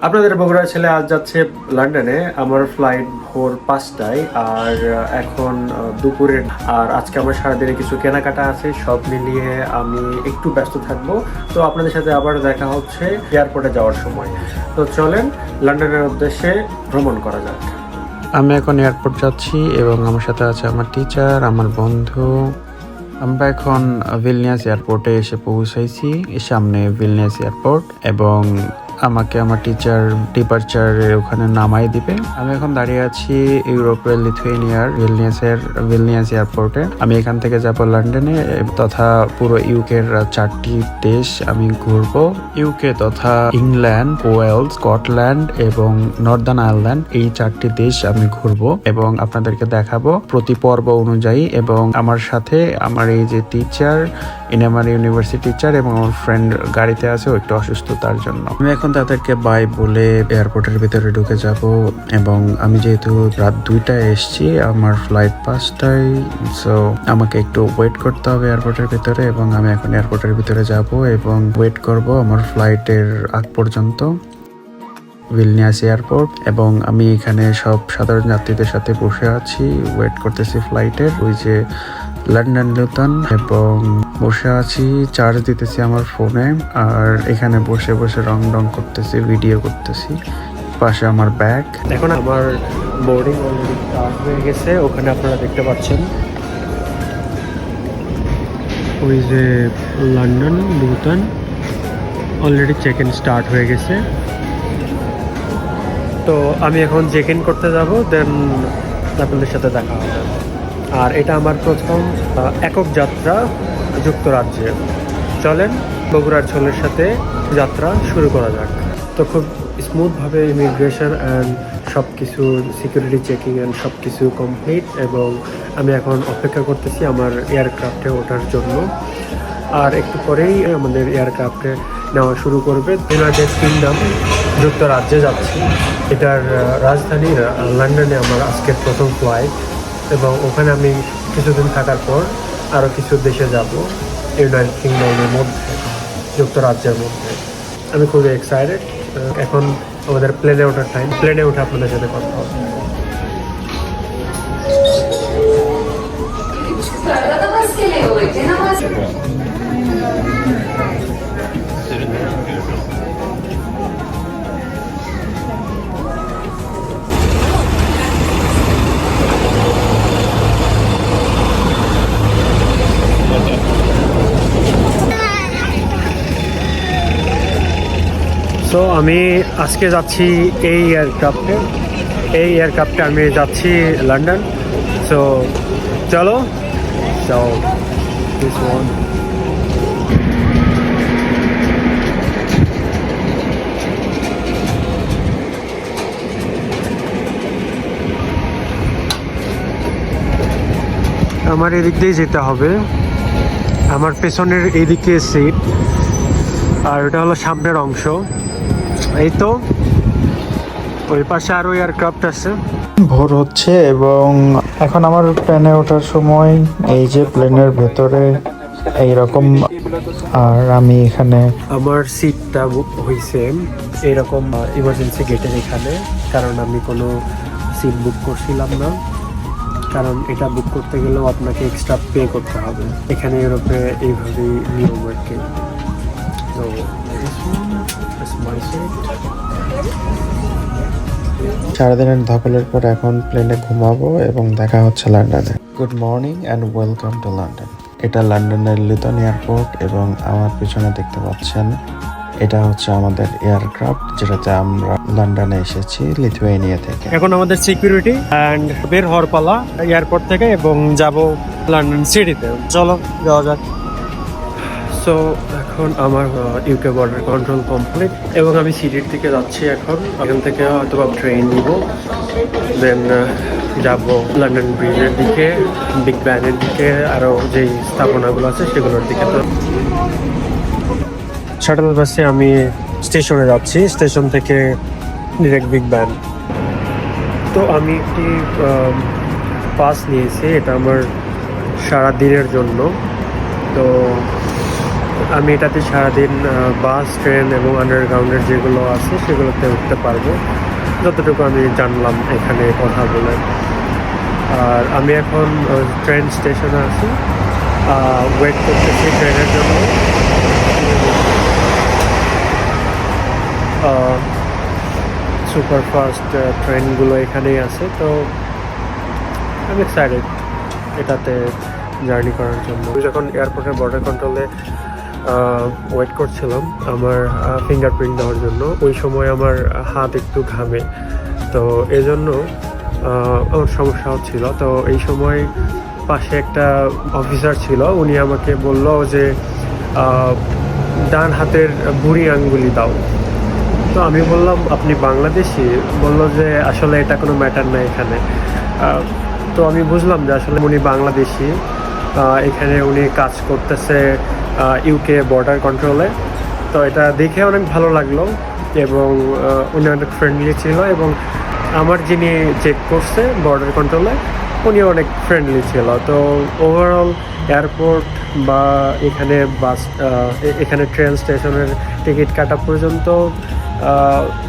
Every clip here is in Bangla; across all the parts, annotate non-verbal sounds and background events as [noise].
আপনাদের বগুড়া ছেলে আজ যাচ্ছে লন্ডনে আমার ফ্লাইট ভোর পাঁচটায় আর এখন আহ, দুপুরের আর আজকে আমার সারাদিনে কিছু কেনাকাটা আছে সব মিলিয়ে আমি একটু ব্যস্ত থাকব। তো আপনাদের সাথে আবার দেখা হচ্ছে এয়ারপোর্টে যাওয়ার সময়। তো চলেন লন্ডনের উদ্দেশ্যে ভ্রমণ করা যাক। আমি এখন এয়ারপোর্ট যাচ্ছি এবং আমার সাথে আছে আমার টিচার আমার বন্ধু। আমরা এখন ভিলনিয়াস এয়ারপোর্টে এসে পৌঁছাইছি সামনে ভিলনিয়াস এয়ারপোর্ট এবং আমাকে আমার টিচার ডিপার্চারে ওখানে নামাই দিবে। আমি এখন দাঁড়িয়ে আছি ইউরোপের লিথুয়েনিয়ার ভিলনিয়াসের ভিলনিয়াস এয়ারপোর্টে আমি এখান থেকে যাব লন্ডনে তথা পুরো ইউকের চারটি দেশ আমি ঘুরবো। ইউকে তথা ইংল্যান্ড ওয়েলস স্কটল্যান্ড এবং নর্দার্ন আয়ারল্যান্ড এই চারটি দেশ আমি ঘুরবো এবং আপনাদেরকে দেখাবো প্রতি পর্ব অনুযায়ী এবং আমার সাথে আমার এই যে টিচার ইনি আমার ইউনিভার্সিটি টিচার এবং আমার ফ্রেন্ড গাড়িতে আছে, ও একটু অসুস্থতার জন্য। আমি এখন তাদেরকে বাই বলে এয়ারপোর্টের ভিতরে ঢুকে যাব এবং আমি যেহেতু রাত দুইটায় এসছি, আমার ফ্লাইট পাঁচটায় সো আমাকে একটু ওয়েট করতে হবে এয়ারপোর্টের ভিতরে এবং আমি এখন এয়ারপোর্টের ভিতরে যাব এবং ওয়েট করব আমার ফ্লাইটের আগ পর্যন্ত। ভিলনিয়াস এয়ারপোর্ট এবং আমি এখানে সব সাধারণ যাত্রীদের সাথে বসে আছি ওয়েট করতেছি ফ্লাইটের ওই যে লন্ডন লুতন এবং বসে আছি চার্জ দিতেছি আমার ফোনে আর এখানে বসে বসে রং রং করতেছি ভিডিও করতেছি। পাশে আমার ব্যাগ এখন আমার বোর্ডিং অলরেডি স্টার্ট হয়ে গেছে, ওখানে আপনারা দেখতে পাচ্ছেন। ওই যে London Luton already check in start হয়ে গেছে। তো আমি এখন চেক ইন করতে যাব দেন আপনাদের সাথে দেখা হবে। আর এটা আমার প্রথম একক যাত্রা যুক্তরাজ্যে। চলেন বগুড়ার ছোলের সাথে যাত্রা শুরু করা যাক। তো খুব স্মুথভাবে ইমিগ্রেশন অ্যান্ড সব কিছু সিকিউরিটি চেকিং অ্যান্ড সব কিছু কমপ্লিট এবং আমি এখন অপেক্ষা করতেছি আমার এয়ারক্রাফটে ওঠার জন্য। আর একটু পরেই আমাদের এয়ারক্রাফটে নেওয়া শুরু করবে ইউনাইটেড কিংডম যুক্তরাজ্যে যাচ্ছি। এটার রাজধানী লন্ডনে আমার আজকের প্রথম ফ্লাইট এবং ওখানে আমি কিছুদিন থাকার পর আরও কিছু দেশে যাব ইউনাইটেড কিংডমের মধ্যে, যুক্তরাজ্যের মধ্যে। আমি খুবই এক্সাইটেড এখন আমাদের প্লেনে ওঠার টাইম প্লেনে উঠে আপনাদের সাথে কথা হবে। Thank maskeli সো আমি আজকে যাচ্ছি এই এয়ারক্রাফটে এই এয়ারক্রাফটে আমি যাচ্ছি লন্ডন সো চলো। আমার এদিক দিয়ে যেতে হবে। আমার পেছনের এদিকে সিট আর ওটা হলো সামনের অংশ। এই তো ওই পাশে আরও এয়ারক্রাফট আছে। ভোর হচ্ছে এবং এখন আমার প্লেনে ওঠার সময় এই যে প্লেনের ভেতরে এইরকম আর আমি এখানে আমার সিটটা বুক হয়েছে এরকম ইমার্জেন্সি গেটের এখানে কারণ আমি কোনো সিট বুক করছিলাম না। কারণ এটা বুক করতে গেলেও আপনাকে এক্সট্রা পে করতে হবে। এখানে ইউরোপে এইভাবেই নিয়ম আর কি। তো সারাদিনের ধকলের পর এখন প্লেনে ঘুমাবো এবং দেখা হচ্ছে লন্ডনে good morning and welcome to London এটা লন্ডনের লিটন এয়ারপোর্ট এবং আমার পিছনে দেখতে পাচ্ছেন এটা হচ্ছে আমাদের এয়ারক্রাফট যেটাতে আমরা লন্ডনে এসেছি লিথুয়েনিয়া থেকে। এখন আমাদের সিকিউরিটি অ্যান্ড বের হওয়ার পালা এয়ারপোর্ট থেকে এবং যাব লন্ডন সিটিতে চলো যাওয়া যাক। সো এখন আমার ইউকে বর্ডার কন্ট্রোল কমপ্লিট এবং আমি সিটির দিকে যাচ্ছি এখন। এখান থেকে হয়তো ট্রেন নিব। দেন যাব লন্ডন ব্রিজের দিকে বিগ ব্যানের দিকে আরও যেই স্থাপনাগুলো আছে সেগুলোর দিকে। তো শাটল বাসে আমি স্টেশনে যাচ্ছি। স্টেশন থেকে ডিরেক্ট বিগ ব্যান তো আমি একটি পাস নিয়েছি। এটা আমার সারা দিনের জন্য। তো আমি এটাতে সারাদিন বাস, ট্রেন এবং আন্ডারগ্রাউন্ডের যেগুলো আছে সেগুলোতে উঠতে পারব। যতটুকু আমি জানলাম এখানে কথা বলে। আর আমি এখন ট্রেন স্টেশনে আছি। ওয়েট করতেছি ট্রেনের জন্য। সুপারফাস্ট ট্রেনগুলো এখানেই আছে। তো আমি এক্সাইটেড এটাতে জার্নি করার জন্য। যখন এয়ারপোর্টের বর্ডার কন্ট্রোলে ওয়েট করছিলাম আমার ফিঙ্গারপ্রিন্ট দেওয়ার জন্য। ওই সময় আমার হাত একটু ঘামে। তো এই জন্য আমার সমস্যা হচ্ছিল। তো এই সময় পাশে একটা অফিসার ছিল। উনি আমাকে বলল যে ডান হাতের বুড়ি আঙ্গুলি দাও। তো আমি বললাম, আপনি বাংলাদেশি? বলল যে, আসলে এটা কোনো ম্যাটার না এখানে। তো আমি বুঝলাম যে, আসলে উনি বাংলাদেশি। এখানে উনি কাজ করতেছে ইউকে বর্ডার কন্ট্রোলে তো এটা দেখে অনেক ভালো লাগল এবং উনি অনেক ফ্রেন্ডলি ছিল এবং আমার যিনি চেক করছে বর্ডার কন্ট্রোলে উনি অনেক ফ্রেন্ডলি ছিল। তো ওভারঅল এয়ারপোর্ট বা এখানে বাস এখানে ট্রেন স্টেশনের টিকিট কাটা পর্যন্ত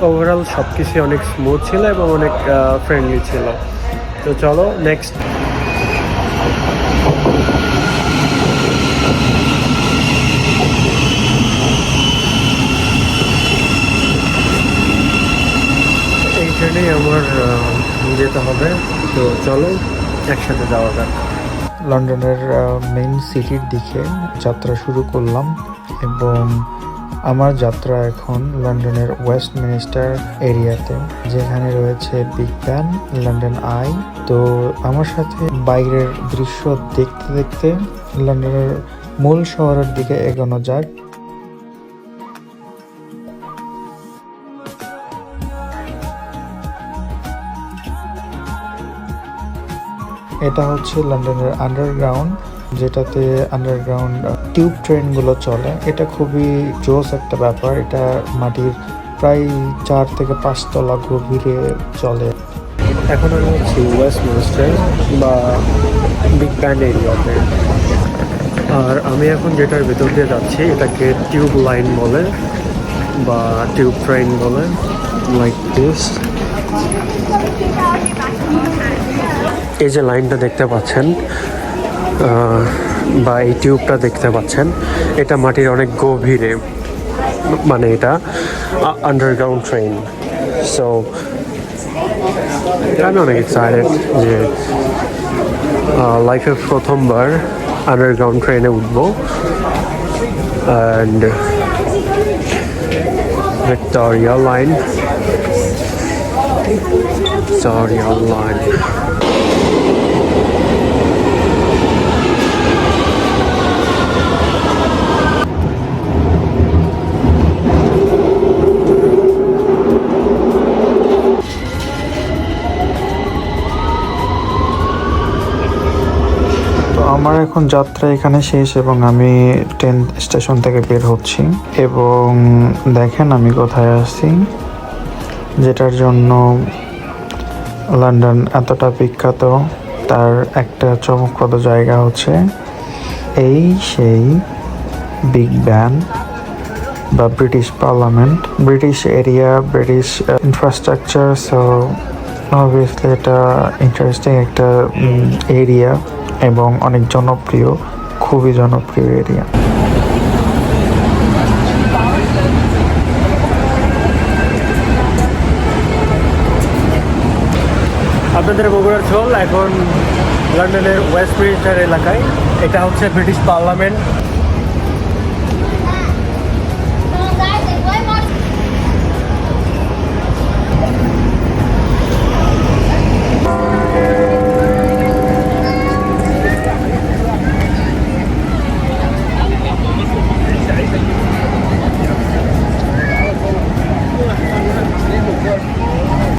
ওভারঅল সব কিছুই অনেক স্মুথ ছিল এবং অনেক ফ্রেন্ডলি ছিল। তো চলো নেক্সট এই ট্রেনেই আমার আহ, যেতে হবে। তো চলো, একসাথে যাওয়া যাক। লন্ডনের মেইন সিটির দিকে যাত্রা শুরু করলাম এবং আমার যাত্রা এখন লন্ডনের ওয়েস্ট মিনিস্টার এরিয়াতে যেখানে রয়েছে বিগ ব্যান লন্ডন আই তো আমার সাথে বাইরের দৃশ্য দেখতে দেখতে লন্ডনের মূল শহরের দিকে এগোনো যাক। এটা হচ্ছে লন্ডনের আন্ডারগ্রাউন্ড যেটাতে আন্ডারগ্রাউন্ড টিউব ট্রেনগুলো চলে। এটা খুবই জোস একটা ব্যাপার। এটা মাটির প্রায় চার থেকে পাঁচতলা গভীরে চলে। এখন আমি হচ্ছি ওয়েস্ট মিনিস্টার বা বিগ ব্যান এরিয়াতে আর আমি এখন যেটার ভেতর দিয়ে যাচ্ছি, এটাকে টিউব লাইন বলে বা টিউব ট্রেন বলে লাইক দিস এই যে লাইনটা দেখতে পাচ্ছেন বা এই টিউবটা দেখতে পাচ্ছেন, এটা মাটির অনেক গভীরে মানে এটা আন্ডারগ্রাউন্ড ট্রেন সো আমি অনেক এক্সাইটেড যে লাইফে প্রথমবার আন্ডারগ্রাউন্ড ট্রেনে উঠবো। অ্যান্ড ভিক্টোরিয়া লাইন লাইন তো আমার এখন যাত্রা এখানে শেষ এবং আমি ট্রেন স্টেশন থেকে বের হচ্ছি। এবং দেখেন আমি কোথায় আছি যেটার জন্য লন্ডন এতটা বিখ্যাত, তার একটা চমকপ্রদ জায়গা হচ্ছে এই সেই বিগ ব্যান বা British parliament. British area, British infrastructure so obviously এটা ইন্টারেস্টিং একটা এরিয়া এবং অনেক জনপ্রিয়, খুবই জনপ্রিয় এরিয়া আপনাদের বগুড়ার ঝোল এখন লন্ডনের ওয়েস্ট মিনিস্টার এলাকায়। এটা হচ্ছে ব্রিটিশ পার্লামেন্ট।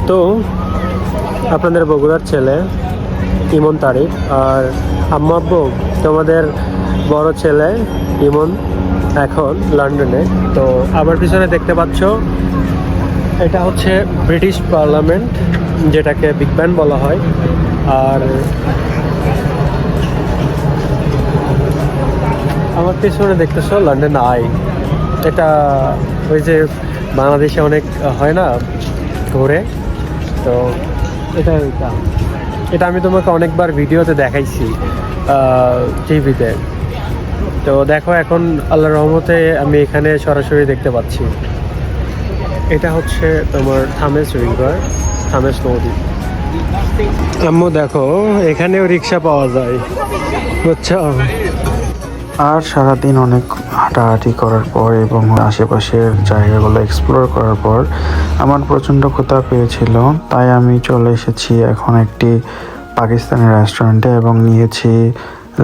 তো আপনাদের বগুড়ার ছেলে, ইমন তারিক আর আম্মা আব্বু, তোমাদের বড় ছেলে, ইমন, এখন লন্ডনে। তো আমার পিছনে দেখতে পাচ্ছ, এটা হচ্ছে ব্রিটিশ পার্লামেন্ট, যেটাকে বিগ ব্যান বলা হয়। আর আমার পেছনে দেখতেছো, লন্ডন আই এটা ওই যে বাংলাদেশে অনেক হয় না, ঘুরে। তো এটা এটা। এটা আমি তোমাকে অনেকবার ভিডিওতে দেখাইছি টিভিতে। তো দেখো এখন আল্লাহর রহমতে আমি এখানে সরাসরি দেখতে পাচ্ছি। এটা হচ্ছে তোমার থামেস রিভার, থামেস নদী। আম্মু, দেখো, এখানেও রিক্সা পাওয়া যায়। বুঝছ? আর সারাদিন অনেক হাঁটাহাঁটি করার পর এবং আশেপাশের জায়গাগুলো এক্সপ্লোর করার পর আমার প্রচণ্ড ক্ষুধা পেয়েছিল। তাই আমি চলে এসেছি এখন একটি পাকিস্তানি রেস্টুরেন্টে এবং নিয়েছি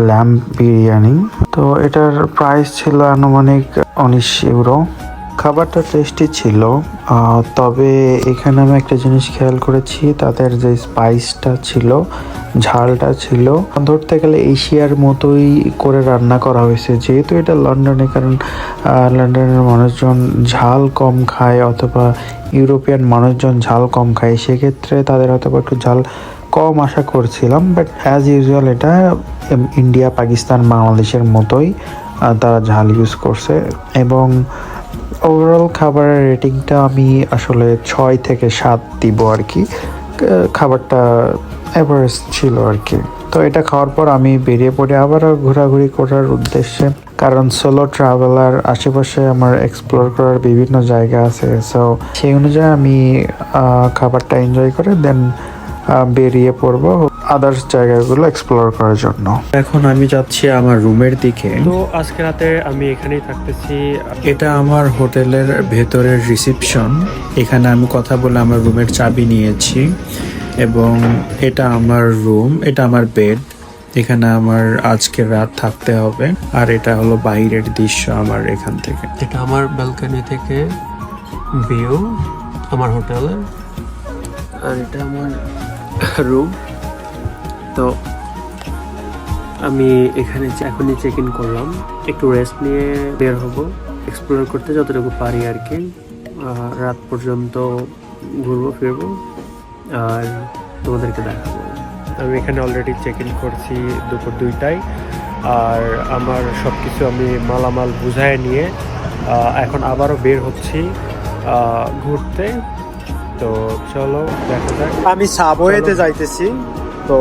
ল্যাম্প বিরিয়ানি। তো এটার প্রাইস ছিল আনুমানিক উনিশ ইউরো খাবারটা টেস্টি ছিল তবে এখানে আমি একটা জিনিস খেয়াল করেছি, তাদের যে স্পাইসটা ছিল, ঝালটা ছিল, ধরতে গেলে এশিয়ার মতোই করে রান্না করা হয়েছে। যেহেতু এটা লন্ডনে, কারণ লন্ডনের মানুষজন ঝাল কম খায় অথবা ইউরোপিয়ান মানুষজন ঝাল কম খায়, সেক্ষেত্রে তাদের হয়তো একটু ঝাল কম আশা করছিলাম বাট অ্যাজ ইউজুয়াল এটা ইন্ডিয়া, পাকিস্তান, বাংলাদেশের মতোই তারা ঝাল ইউজ করছে। এবং ওভারঅল খাবারের রেটিংটা আমি আসলে ছয় থেকে সাত দিব আর কি। খাবারটা অ্যাভারেজ ছিল আর কি। তো এটা খাওয়ার পর আমি বেরিয়ে পড়ি আবারও ঘোরাঘুরি করার উদ্দেশ্যে। কারণ সোলো ট্রাভেলার আশেপাশে আমার এক্সপ্লোর করার বিভিন্ন জায়গা আছে। সো সেই অনুযায়ী আমি খাবারটা এনজয় করে দেন বেরিয়ে পড়ব আদার্স জায়গাগুলো এক্সপ্লোর করার জন্য। এখন আমি যাচ্ছি আমার রুমের দিকে। তো আজকে রাতে আমি এখানেই থাকতেছি। এটা আমার হোটেলের ভেতরের রিসেপশন এখানে আমি কথা বলে আমার রুমের চাবি নিয়েছি এবং এটা আমার রুম এটা আমার বেড এখানে আমার আজকে রাত থাকতে হবে। আর এটা হলো বাইরের দৃশ্য আমার এখান থেকে। এটা আমার ব্যালকনি থেকে ভিউ আমার হোটেলের। আর এটা আমার রুম তো আমি এখানে এখনই চেক ইন করলাম। একটু রেস্ট নিয়ে বের হব এক্সপ্লোর করতে যতটুকু পারি আর কি রাত পর্যন্ত ঘুরবো, ফিরবো, আর তোমাদেরকে দেখাবো। আমি এখানে অলরেডি চেক ইন করছি দুপুর দুইটায়। আর আমার সব কিছু আমি মালামাল বুঝায় নিয়ে এখন আবারও বের হচ্ছি ঘুরতে। তো চলো দেখা যাক। আমি সাবওয়েতে যাইতেছি তো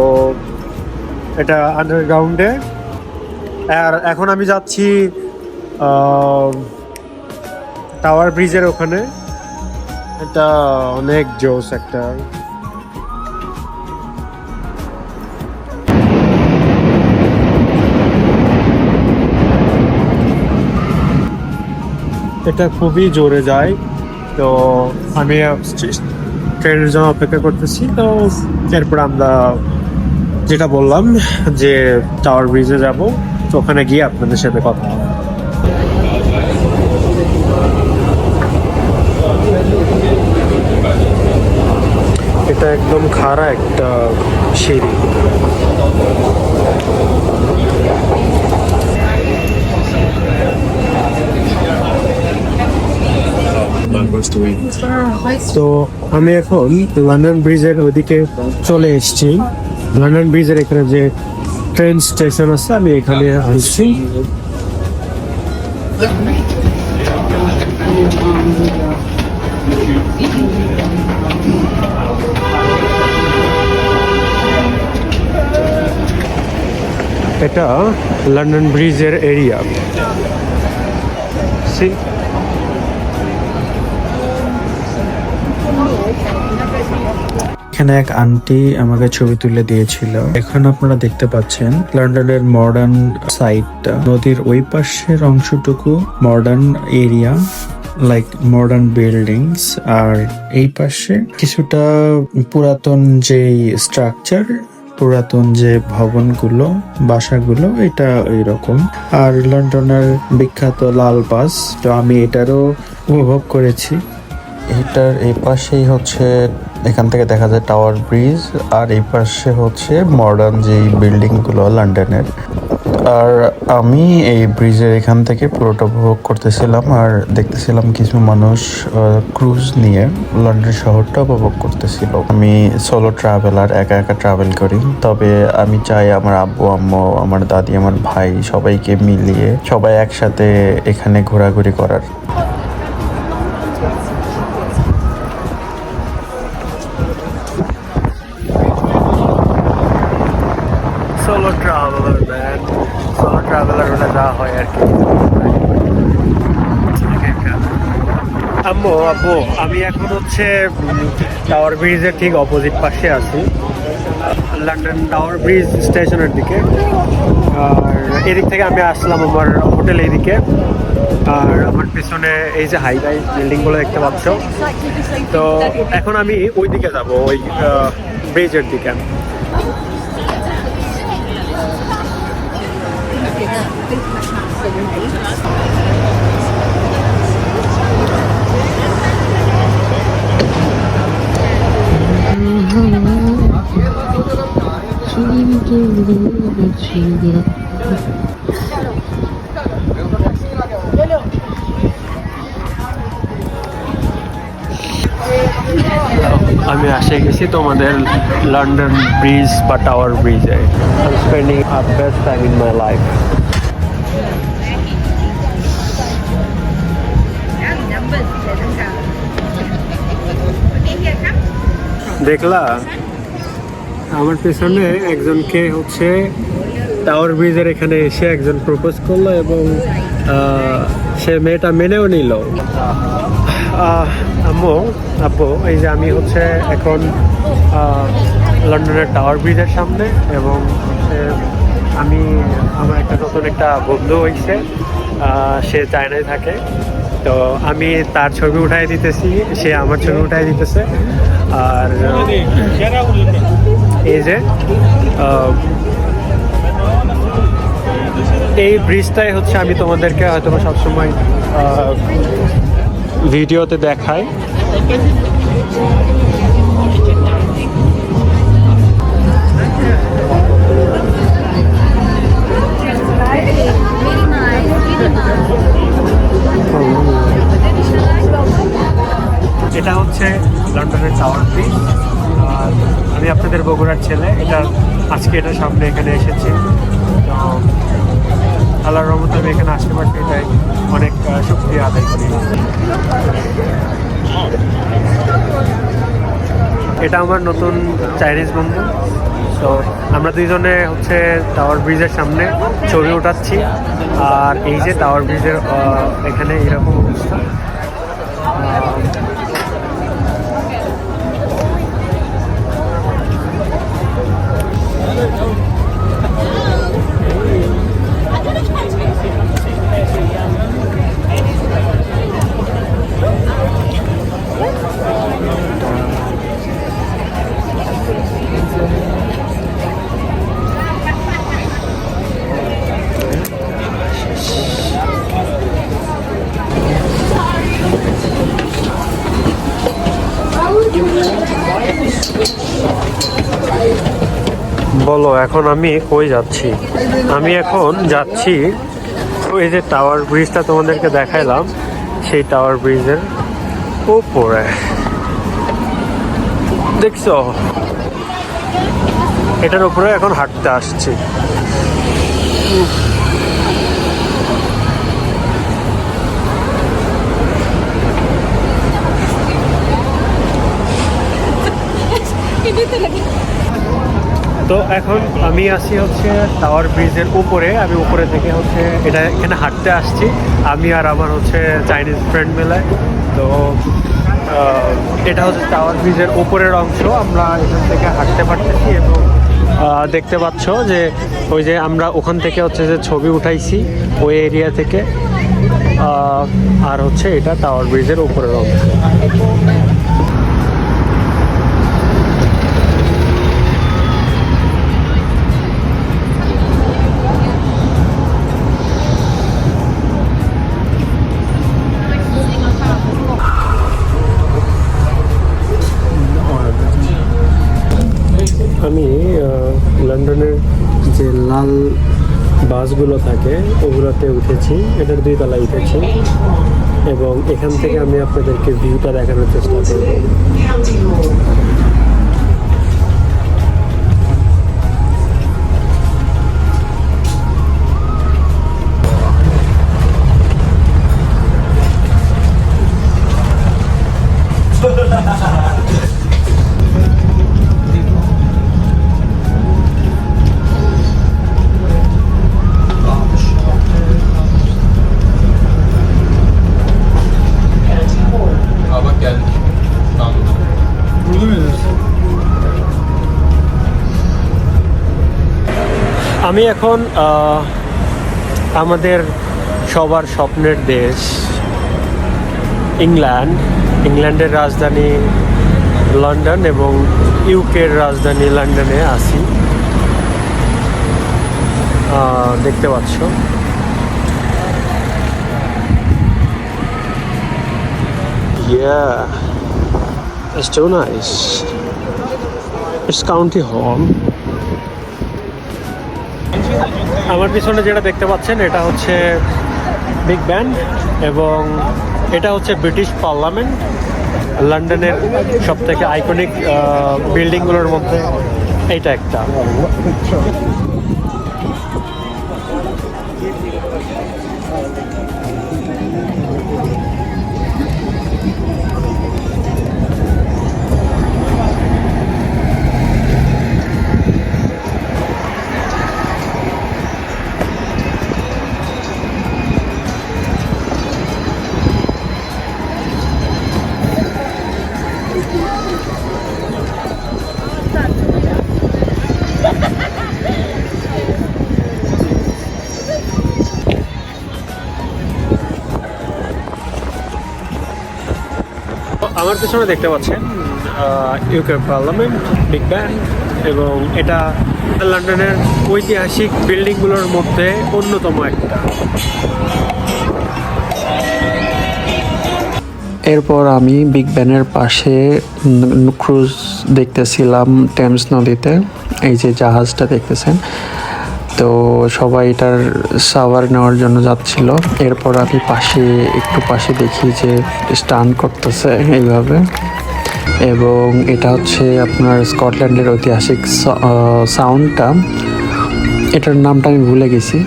এটা আন্ডারগ্রাউন্ডে আর এখন আমি যাচ্ছি টাওয়ার ব্রিজের ওখানে। এটা অনেক জোস একটা। এটা খুবই জোরে যায়। তো আমি ট্রেনের জন্য অপেক্ষা করতেছি। তো এরপর আমরা যেটা বললাম যে টাওয়ার ব্রিজে যাব, তো ওখানে গিয়ে আপনাদের সাথে কথা এটা একদম খাড়া একটা সিঁড়ি। তো আমি এখন লন্ডন ব্রিজের ওদিকে চলে এসেছি। লন্ডন ব্রিজের এখানে যে ট্রেন স্টেশন আছে, আমি এখানে আসছি এটা লন্ডন ব্রিজের এরিয়া এখানে এক আন্টি আমাকে ছবি তুলে দিয়েছিল। এখন আপনারা দেখতে পাচ্ছেন লন্ডনের মডার্ন সাইডটা নদীর ওই পাশের অংশটুকু modern area like modern buildings আর এই পাশে কিছুটা পুরাতন যে স্ট্রাকচার পুরাতন যে ভবনগুলো, বাসাগুলো, এটা এইরকম আর লন্ডনের বিখ্যাত লাল বাস, তো আমি এটারও উপভোগ করেছি। এটার এই পাশেই হচ্ছে, এখান থেকে দেখা যায় টাওয়ার ব্রিজ আর এই পাশে হচ্ছে মডার্ন যে বিল্ডিংগুলো লন্ডনের আর আমি এই ব্রিজের এখান থেকে পুরোটা উপভোগ করতেছিলাম, আর দেখতেছিলাম কিছু মানুষ ক্রুজ নিয়ে লন্ডন শহরটা উপভোগ করতেছিল। আমি সোলো ট্রাভেলার একা একা ট্রাভেল করি। তবে আমি চাই আমার আব্বু, আম্মু, আমার দাদি, আমার ভাই সবাইকে মিলিয়ে সবাই একসাথে এখানে ঘোরাঘুরি করার। ট্রাভেলার হলে যা হয় আর কি। আম্মু, আব্বু, আমি এখন হচ্ছে টাওয়ার ব্রিজের ঠিক অপোজিট পাশে আছি। লন্ডন টাওয়ার ব্রিজ স্টেশনের দিকে। আর এদিক থেকে আমি আসলাম আমার হোটেল এইদিকে আর আমার পিছনে এই যে হাই রাইজ বিল্ডিংগুলো দেখতে পাচ্ছ। তো এখন আমি ওই দিকে যাব, ওই ব্রিজের দিকে। আমি আসে গেছি তোমাদের লন্ডন ব্রিজ বা টাওয়ার ব্রিজে spending a best time in my life দেখলা? আমার পেছনে একজনকে হচ্ছে টাওয়ার ব্রিজের এখানে এসে একজন প্রপোজ করল এবং সে মেয়েটা মেনেও নিল। আম্মু, আব্বু, এই যে আমি হচ্ছে এখন লন্ডনের টাওয়ার ব্রিজের সামনে এবং আমি, আমার একটা নতুন একটা বন্ধু হয়েছে সে চায়নায় থাকে। তো আমি তার ছবি উঠাই দিতেছি, সে আমার ছবি উঠাই দিতেছে। আর এই যে এই ব্রিজটাই হচ্ছে আমি তোমাদেরকে হয়তো সবসময় ভিডিওতে দেখাই। এটা হচ্ছে লন্ডনের টাওয়ার ব্রিজ। আর আমি আপনাদের বগুড়ার ছেলে। এটা আজকে এটা সামনে এখানে এসেছি। তো, আল্লাহর রহমতে আমি এখানে আসতে পারছি এটাই অনেক শুক্রিয়া আদায় করি। এটা আমার নতুন চাইনিজ বন্ধু। তো, আমরা দুইজনে হচ্ছে টাওয়ার ব্রিজের সামনে ছবি উঠাচ্ছি। আর এই যে টাওয়ার ব্রিজের এখানে এরকম এখন আমি কই যাচ্ছি। আমি এখন যাচ্ছি ওই যে টাওয়ার ব্রিজটা তোমাদেরকে দেখাইলাম। সেই টাওয়ার ব্রিজের উপরে। দেখছ? এটার উপরে এখন হাঁটতে আসছি। [laughs] তো এখন আমি আসি হচ্ছে টাওয়ার ব্রিজের উপরে। আমি উপরে থেকে হচ্ছে এটা এখানে হাঁটতে আসছি। আমি আর আমার হচ্ছে চাইনিজ ফ্রেন্ড মেলায় তো এটা হচ্ছে টাওয়ার ব্রিজের উপরের অংশ। আমরা এখান থেকে হাঁটতে পারতেছি এবং দেখতে পাচ্ছ যে ওই যে আমরা ওখান থেকে হচ্ছে যে ছবি উঠাইছি ওই এরিয়া থেকে। আর হচ্ছে এটা টাওয়ার ব্রিজের উপরের অংশ। লন্ডনের বাসগুলো থাকে, ওগুলোতে উঠেছি। এটার দুই তলায় উঠেছি। এবং এখান থেকে আমি আপনাদেরকে ভিউটা দেখানোর চেষ্টা করব। আমি এখন আমাদের সবার স্বপ্নের দেশ ইংল্যান্ড। ইংল্যান্ডের রাজধানী লন্ডন এবং ইউকের রাজধানী লন্ডনে আছি। দেখতে পাচ্ছ। Yeah, it's County Hall. আমার পিছনে যেটা দেখতে পাচ্ছেন, এটা হচ্ছে বিগ ব্যান্ড এবং এটা হচ্ছে ব্রিটিশ পার্লামেন্ট লন্ডনের সব থেকে আইকনিক বিল্ডিংগুলোর মধ্যে এইটা একটা। আমার পিছনে দেখতে পাচ্ছেন ইউকে পার্লামেন্ট বিগ ব্যান এবং এটা লন্ডনের ঐতিহাসিক বিল্ডিংগুলোর মধ্যে অন্যতম একটা। এরপর আমি বিগ ব্যানের পাশে ক্রুজ দেখতেছিলাম টেমস নদীতে, এই যে জাহাজটা দেখতেছেন। তো সবাই এটার সাওয়ার নেওয়ার জন্য যাচ্ছিল। এরপর আমি পাশে, একটু পাশে দেখি যে স্টান করতেছে এইভাবে। এবং এটা হচ্ছে আপনার স্কটল্যান্ডের ঐতিহাসিক সাউন্ডটা। এটার নামটা আমি ভুলে গেছি।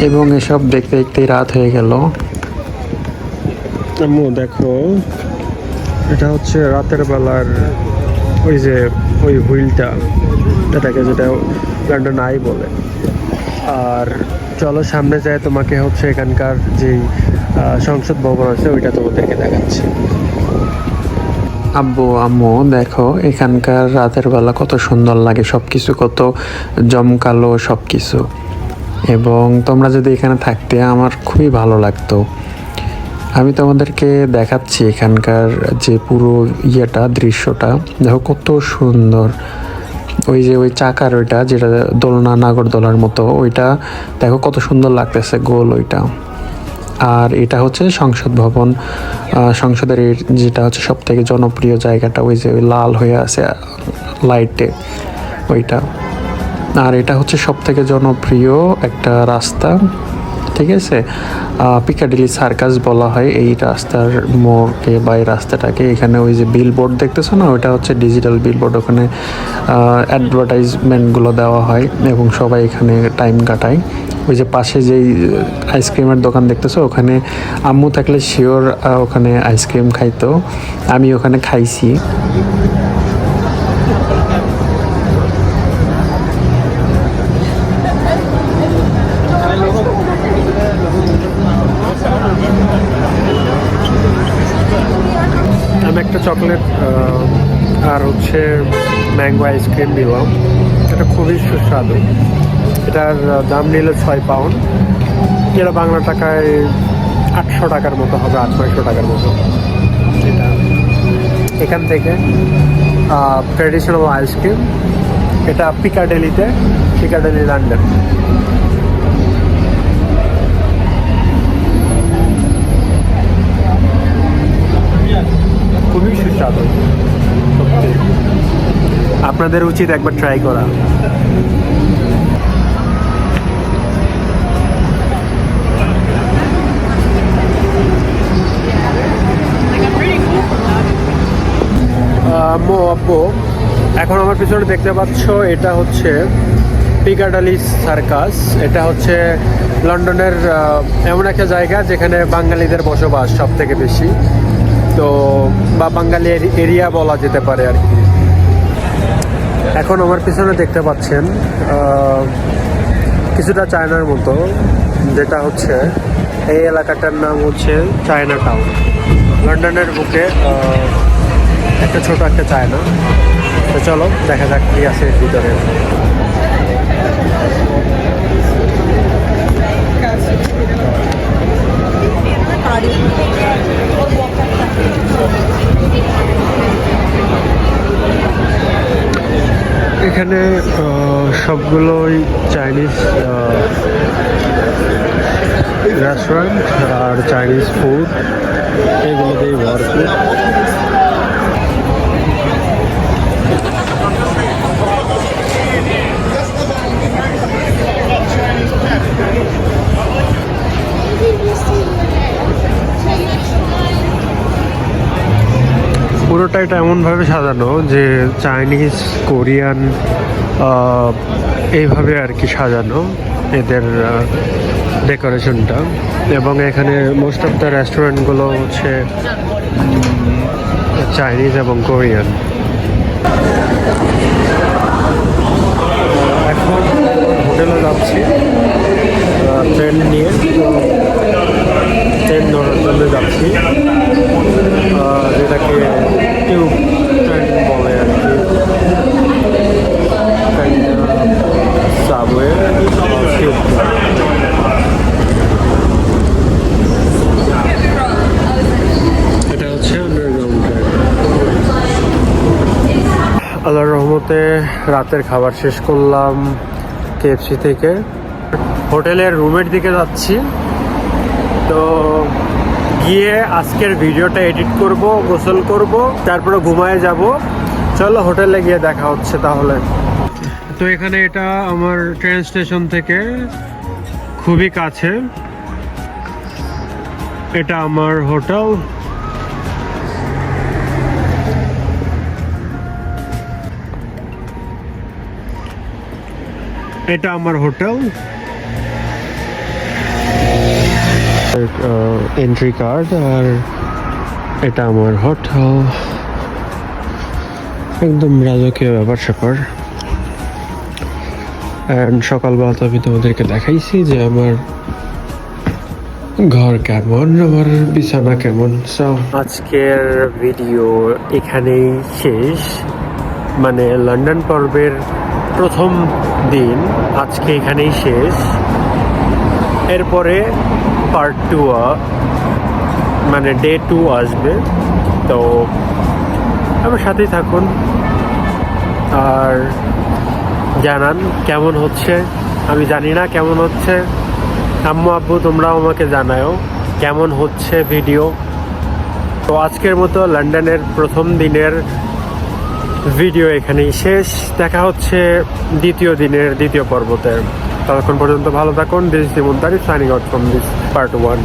এবং এসব দেখতে দেখতেই রাত হয়ে গেল। দেখো, এটা হচ্ছে রাতের বেলার ওই যে, ওই হুইলটা। এটাকে যেটা লন্ডন আই বলে। আর চলো, সামনে যায় তোমাকে হচ্ছে এখানকার যেই সংসদ ভবন আছে, ওইটা তোমাদেরকে দেখাচ্ছি। আব্বু, আম্মু, দেখো, এখানকার রাতের বেলা কত সুন্দর লাগে সব কিছু কত জমকালো সব কিছু এবং তোমরা যদি এখানে থাকতে, আমার খুবই ভালো লাগতো। আমি তোমাদেরকে দেখাচ্ছি এখানকার যে পুরো ইয়েটা, দৃশ্যটা। দেখো কত সুন্দর। ওই যে ওই চাকার ওইটা, যেটা দোলনা নাগরদোলার মতো, ওইটা দেখো কত সুন্দর লাগতেছে গোল ওইটা। আর এটা হচ্ছে সংসদ ভবন। সংসদের যেটা হচ্ছে সব থেকে জনপ্রিয় জায়গাটা, ওই যে ওই লাল হয়ে আছে লাইটে ওইটা। আর এটা হচ্ছে সব থেকে জনপ্রিয় একটা রাস্তা। ঠিক আছে? পিকাডিলি সার্কাস বলা হয় এই রাস্তার মোড়কে বা এই রাস্তাটাকে। এখানে ওই যে বিলবোর্ড দেখতেছো না? ওইটা হচ্ছে ডিজিটাল বিলবোর্ড ওখানে অ্যাডভার্টাইজমেন্টগুলো দেওয়া হয় এবং সবাই এখানে টাইম কাটায়। ওই যে পাশে যেই আইসক্রিমের দোকান দেখতেছো? ওখানে আম্মু থাকলে শিওর ওখানে আইসক্রিম খাইতো। আমি ওখানে খাইছি। চকলেট আর হচ্ছে ম্যাঙ্গো আইসক্রিম নিলাম। এটা খুবই সুস্বাদু। এটার দাম নিল ছয় পাউন্ড। যেটা বাংলা টাকায় আটশো টাকার মতো হবে, আট, নয়শো টাকার মতো। এটা। এখান থেকে ট্র্যাডিশনাল আইসক্রিম এটা পিকাডেলিতে পিকাডেলি লন্ডন আপনাদের উচিত একবার ট্রাই করা। এখন আমার পিছনে দেখতে পাচ্ছ, এটা হচ্ছে পিকাডালি সার্কাস এটা হচ্ছে লন্ডনের এমন একটা জায়গা যেখানে বাঙালিদের বসবাস সব থেকে বেশি। তো, বা বাঙালি এরিয়া বলা যেতে পারে আর কি। এখন আমার পিছনে দেখতে পাচ্ছেন কিছুটা চায়নার মতো, যেটা হচ্ছে এই এলাকাটার নাম হচ্ছে চায়না টাউন লন্ডনের বুকে একটা ছোট একটা চায়না। তো চলো, দেখা যাক কি আছে ভিতরে। এখানে সবগুলোই চাইনিজ রেস্টুরেন্ট আর চাইনিজ ফুড এগুলো দিয়েই ভরপুর। এটা এমনভাবে সাজানো যে চাইনিজ, কোরিয়ান এইভাবে আর কি সাজানো এদের ডেকোরেশনটা। এবং এখানে মোস্ট অফ দ্য রেস্টুরেন্টগুলো হচ্ছে চাইনিজ এবং কোরিয়ান। এখন হোটেলে যাচ্ছি ট্রেন নিয়ে। ট্রেন ধরার যাচ্ছি। যেটাকে টিউব ট্রেন বলে আর কি। সাবওয়ে এটা হচ্ছে আন্ডারগ্রাউন্ড আল্লাহর রহমতে রাতের খাবার শেষ করলাম কেএফসি থেকে। হোটেলের রুমের দিকে যাচ্ছি। তো গিয়ে আজকের ভিডিওটা এডিট করব, গোসল করব, তারপরে ঘুমায় যাব। চলো হোটেলে গিয়ে দেখা হচ্ছে তাহলে। তো এখানে এটা আমার ট্রেন স্টেশন থেকে খুবই কাছে। এটা আমার হোটেল। এটা আমার হোটেল। এন্ট্রি কার্ড আর এটা আমার হোটেল একদম রাজকীয় ব্যাপার স্যাপার। অ্যান্ড সকালবেলা তো আমি তোমাদেরকে দেখাইছি যে আমার ঘর কেমন, আমার বিছানা কেমন। সো আজকের ভিডিও এখানেই শেষ। মানে লন্ডন পর্বের প্রথম দিন আজকে এখানেই শেষ। এরপরে পার্ট টু মানে ডে টু আসবে। তো আমার সাথেই থাকুন। আর জানান কেমন হচ্ছে? আমি জানি না কেমন হচ্ছে। আম্মু, আব্বু, তোমরাও আমাকে জানাও কেমন হচ্ছে ভিডিও তো আজকের মতো লন্ডনের প্রথম দিনের ভিডিও এখানেই শেষ। দেখা হচ্ছে দ্বিতীয় দিনের দ্বিতীয় পর্বতে। ততক্ষণ পর্যন্ত ভালো থাকুন। This Tariq signing out from this part one